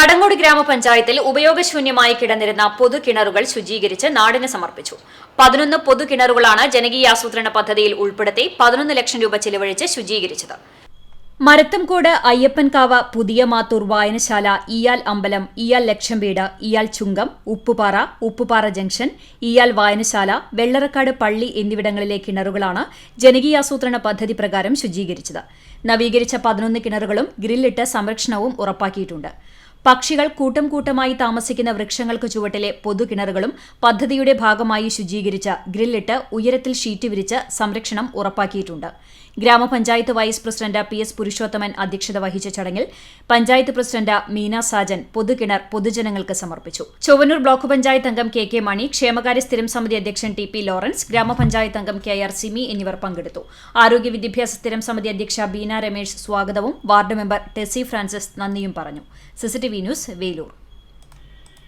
കടങ്ങോട് ഗ്രാമപഞ്ചായത്തിൽ ഉപയോഗശൂന്യമായി കിടന്നിരുന്ന പൊതുകിണറുകൾ ശുചീകരിച്ച് നാടിന് സമർപ്പിച്ചു. പതിനൊന്ന് പൊതുകിണറുകളാണ് ജനകീയാസൂത്രണ പദ്ധതിയിൽ ഉൾപ്പെടുത്തി പതിനൊന്ന് ലക്ഷം രൂപ ചിലവഴിച്ച് ശുചീകരിച്ചത്. മരത്തംകോട് അയ്യപ്പൻകാവ് പുതിയ മാത്തൂർ വായനശാല ഇയാൽ അമ്പലം ഇയാൽ ലക്ഷംവീട് ഇയാൽ ചുങ്കം ഉപ്പുപാറ ഉപ്പുപാറ ജംഗ്ഷൻ ഇയാൽ വായനശാല വെള്ളറക്കാട് പള്ളി എന്നിവിടങ്ങളിലെ കിണറുകളാണ് ജനകീയാസൂത്രണ പദ്ധതി പ്രകാരം ശുചീകരിച്ചത്. നവീകരിച്ച പതിനൊന്ന് കിണറുകളും ഗ്രില്ലിട്ട് സംരക്ഷണവും ഉറപ്പാക്കിയിട്ടുണ്ട്. പക്ഷികൾ കൂട്ടം കൂട്ടമായി താമസിക്കുന്ന വൃക്ഷങ്ങൾക്ക് ചുവട്ടിലെ പൊതുകിണറുകളും പദ്ധതിയുടെ ഭാഗമായി ശുചീകരിച്ച ഗ്രില്ലിട്ട് ഉയരത്തിൽ ഷീറ്റ് വിരിച്ച് സംരക്ഷണം ഉറപ്പാക്കിയിട്ടുണ്ട്. ഗ്രാമപഞ്ചായത്ത് vice president P S Purushothaman അധ്യക്ഷത വഹിച്ച ചടങ്ങിൽ പഞ്ചായത്ത് പ്രസിഡന്റ് മീന സാജൻ പൊതുകിണർ പൊതുജനങ്ങൾക്ക് സമർപ്പിച്ചു. ചൊവ്വനൂർ ബ്ലോക്ക് പഞ്ചായത്ത് അംഗം കെ കെ മണി ക്ഷേമകാര്യ സ്ഥിരം സമിതി അധ്യക്ഷൻ ടി പി ലോറൻസ് ഗ്രാമപഞ്ചായത്ത് അംഗം കെ ആർ സിമി എന്നിവർ പങ്കെടുത്തു. ആരോഗ്യ വിദ്യാഭ്യാസ സ്ഥിരം സമിതി അധ്യക്ഷ ബീന രമേശ് സ്വാഗതവും വാർഡ് മെമ്പർ ടെസി ഫ്രാൻസിസ് നന്ദിയും പറഞ്ഞു. CCTV news Velur